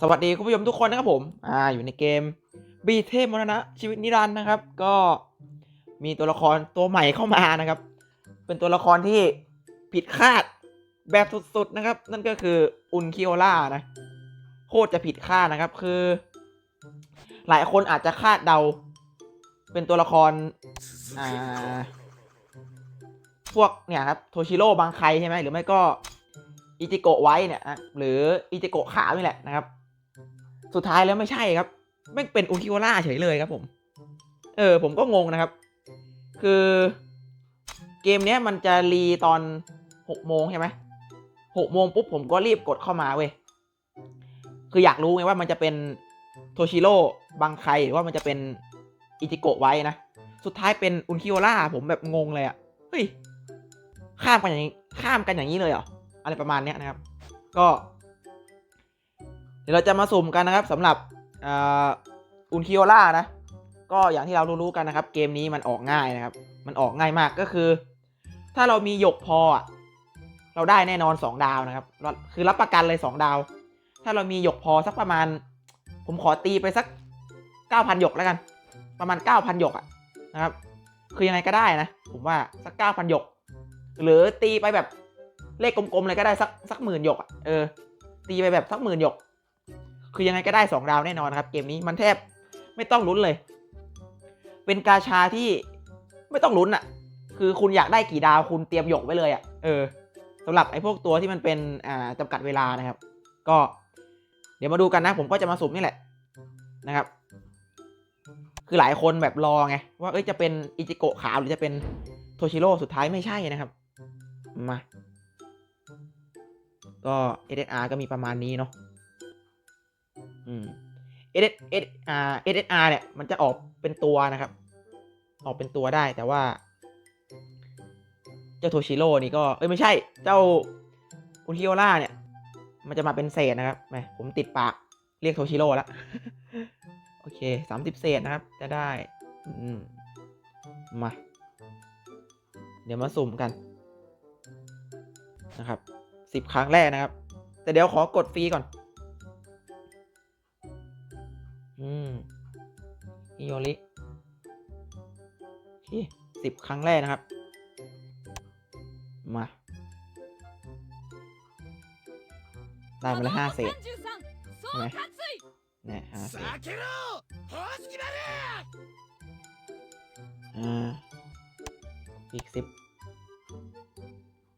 สวัสดีคุณผู้ชมทุกคนนะครับผม อ่า อยู่ในเกม บีเทพมรณะชีวิตนิรันดร์นะครับ ก็มีตัวละครตัวใหม่เข้ามานะครับ เป็นตัวละครที่ผิดคาดแบบสุดๆนะครับ นั่นก็คืออุนคิโอล่านะ โคตรจะผิดคาดนะครับ คือ หลายคนอาจจะคาดเดา เป็นตัวละคร อ่า พวกเนี่ยครับ โทชิโร่บางใครใช่ไหม หรือไม่ก็ อิจิโกะไว้เนี่ยนะหรืออิจิโกะขาวนี่แหละนะครับ สุดท้ายแล้วไม่ใช่ครับไม่เป็นอุคิโอล่าเฉยเลยครับผม เออ ผมก็งงนะครับ คือเกมเนี้ยมันจะรีตอนหกโมงใช่ไหมหกโมงปุ๊บผมก็รีบกดเข้ามาเว้ย คืออยากรู้ไงว่ามันจะเป็นโทชิโร่บางใครหรือว่ามันจะเป็นอิจิโกะไว้นะ สุดท้ายเป็นอุนคิโอล่าผมแบบงงเลยอะ่ะ เฮ้ย ข้ามกันอย่างนี้ ข้ามกันอย่างนี้เลยเหรอ อะไรประมาณนี้นะครับ ก็ เดี๋ยวเราจะมาสุ่มกันนะครับสำหรับอุนคิโอล่านะ ก็อย่างที่เรารู้ๆกันนะครับ เกมนี้มันออกง่ายนะครับ มันออกง่ายมากก็คือ ถ้าเรามีหยกพอเราได้แน่นอน 2 ดาวนะครับ คือรับประกันเลย 2 ดาว ถ้าเรามีหยกพอสักประมาณ ผมขอตีไปสัก 9,000 หยกแล้วกัน ประมาณ 9,000 หยกอะนะครับ คือยังไงก็ได้นะ ผมว่าสัก 9,000 หยก หรือตีไปแบบ เลขกลมๆเลยก็ได้สักสักหมื่นหยกอะเออตีไปแบบสักหมื่นหยก คือยังไงก็ได้ 2 ดาวแน่นอนครับ เกมนี้มันแทบไม่ต้องลุ้นเลย เป็นกาชาที่ไม่ต้องลุ้นอะคือคุณอยากได้กี่ดาวคุณเตรียมหยกไว้เลยอะเออสำหรับไอ้พวกตัวที่มันเป็นอ่าจำกัดเวลานะครับ ก็ เดี๋ยวมาดูกันนะ ผมก็จะมาสุ่มนี่แหละนะครับ คือหลายคนแบบรอไงว่าเอ้ยจะเป็นอิจิโกะขาวหรือจะเป็นโทชิโร่สุดท้ายไม่ใช่นะครับ มา ก็ SSR ก็มีประมาณนี้เนาะอืม S S R S S R เนี่ย มันจะออกเป็นตัวนะครับ ออกเป็นตัวได้แต่ว่า เจ้าโทชิโร่นี่ก็ เอ้ย ไม่ใช่ เจ้าอุนฮิโอล่าเนี่ย มันจะมาเป็นเศษนะครับแหมผมติดปากเรียกโทชิโร่แล้วโอเคสามสิบเศษนะครับ จะได้ อืม มา เดี๋ยวมาสุ่มกันนะครับ สิบครั้งแรกนะครับ แต่เดี๋ยวขอกดฟรีก่อน อืมอิโยริที่สิบครั้งแรกนะครับ มา ได้มาแล้วห้าเศษนะนี่ห้าเศษอีกสิบ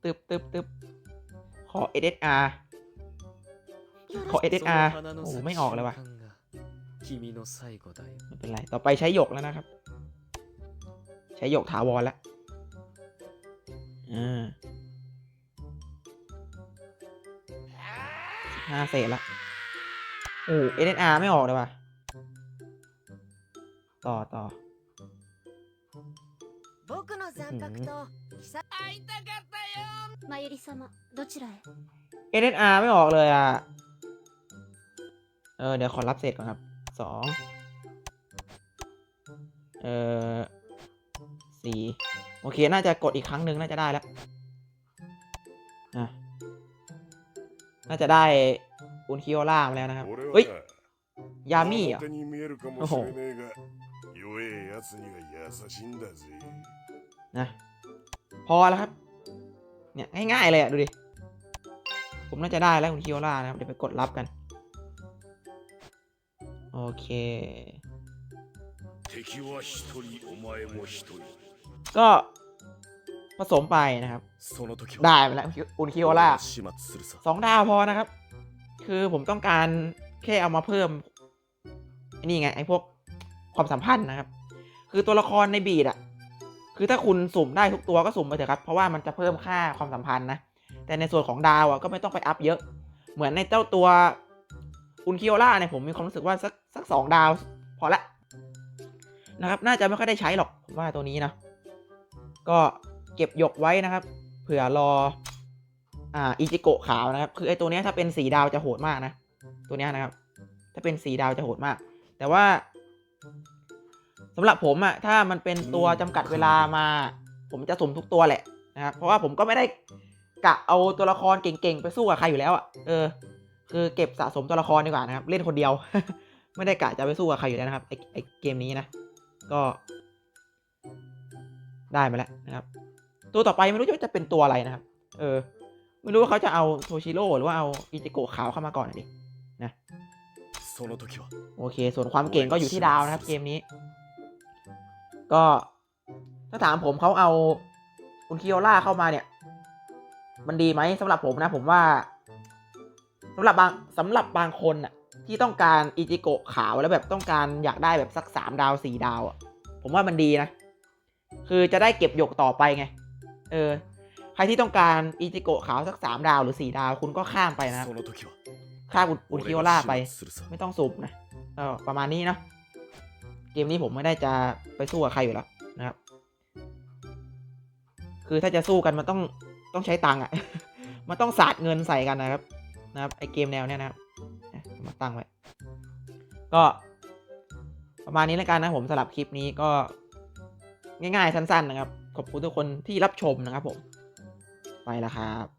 ตึบตึบตึบ ขอ SSR ขอ SSR โอ้ไม่ออกเลยว่ะไม่เป็นไร ต่อไปใช้หยกแล้วนะครับ ใช้หยกถาวรแล้วอ่าห้าเศษละโอ้เอเนอาร์ไม่ออกเลยว่ะ ต่อต่อ 会いたかったよまゆり様どちらへ SSR ไม่ออกเลยอ่ะ เออ เดี๋ยวขอรับเศษก่อนครับ สอง เออสี่โอเค น่าจะกดอีกครั้งหนึ่งน่าจะได้แล้วอ่ะน่าจะได้อุนคิโอล่ามาแล้วนะครับ เฮ้ย ยามิเหรอ่ะ 手に見えるかもしれねえが弱えやつには優しいんだぜ นะ พอแล้วครับ เนี่ยง่ายๆเลยอะดูดิ ผมน่าจะได้แล้วคุณคิโอล่านะครับ เดี๋ยวไปกดรับกัน โอเค ก็ผสมไปนะครับ ได้ไปแล้วอุนคิโอล่าสองดาวพอนะครับ คือผมต้องการแค่เอามาเพิ่มนี่ไงไอ้พวกความสัมพันธ์นะครับ คือตัวละครในบีดอะ คือถ้าคุณสุ่มได้ทุกตัวก็สุ่มไปเถอะครับ เพราะว่ามันจะเพิ่มค่าความสัมพันธ์นะ แต่ในส่วนของดาวอะก็ไม่ต้องไปอัพเยอะ เหมือนในเจ้าตัวอุนคิโอล่าเนี่ยผมมีความรู้สึกว่าสักสักสองดาว พอละนะครับ น่าจะไม่ค่อยได้ใช้หรอกผมว่าตัวนี้นะ ก็เก็บหยกไว้นะครับ เผื่อรออ่าอิจิโกะขาวนะครับ คือไอตัวนี้ถ้าเป็นสีดาวจะโหดมากนะ ตัวนี้นะครับ ถ้าเป็นสีดาวจะโหดมาก แต่ว่า สำหรับผมอะถ้ามันเป็นตัวจำกัดเวลามา ผมจะสมทุกตัวแหละนะครับเพราะว่าผมก็ไม่ได้กะเอาตัวละครเก่งๆไปสู้กับใครอยู่แล้วอะเออ คือเก็บสะสมตัวละครดีกว่านะครับ เล่นคนเดียว ไม่ได้กะจะไปสู้กับใครอยู่แล้วนะครับไอไอเกมนี้นะ ก็ ได้มาแล้วนะครับ ตัวต่อไปไม่รู้จะเป็นตัวอะไรนะครับ เออ ไม่รู้ว่าเขาจะเอาโทชิโร่หรือว่าเอาอิจิโกะขาวเข้ามาก่อนดินะโอเค ส่วนความเก่งก็อยู่ที่ดาวนะครับ เกมนี้ ก็ถ้าถามผมเขาเอาคุณคิโอล่าเข้ามาเนี่ย มันดีไหมสำหรับผมนะ ผมว่า สำหรับบางสำหรับบางคนอะที่ต้องการอิจิโกะขาวแล้วแบบต้องการอยากได้แบบสักสามดาวสี่ดาวอะผมว่ามันดีนะ คือจะได้เก็บหยกต่อไปไง เออ ใครที่ต้องการอิจิโกะขาวสักสามดาวหรือสี่ดาวคุณก็ข้ามไปนะข้ามอุดอุคิโอล่าไป ไม่ต้องสุบนะเออประมาณนี้เนาะ เกมนี้ผมไม่ได้จะไปสู้กับใครอยู่แล้วนะครับ คือถ้าจะสู้กันมันต้องต้องใช้ตังค์อะ มันต้องสาดเงินใส่กันนะครับ นะครับไอเกมแนวเนี้ยนะครับมาตั้งไว้ ก็ประมาณนี้แล้วกันนะผมสำหรับคลิปนี้ก็ง่ายๆสั้น ๆ นะครับ ขอบคุณทุกคนที่รับชมนะครับผม ไปแล้วครับ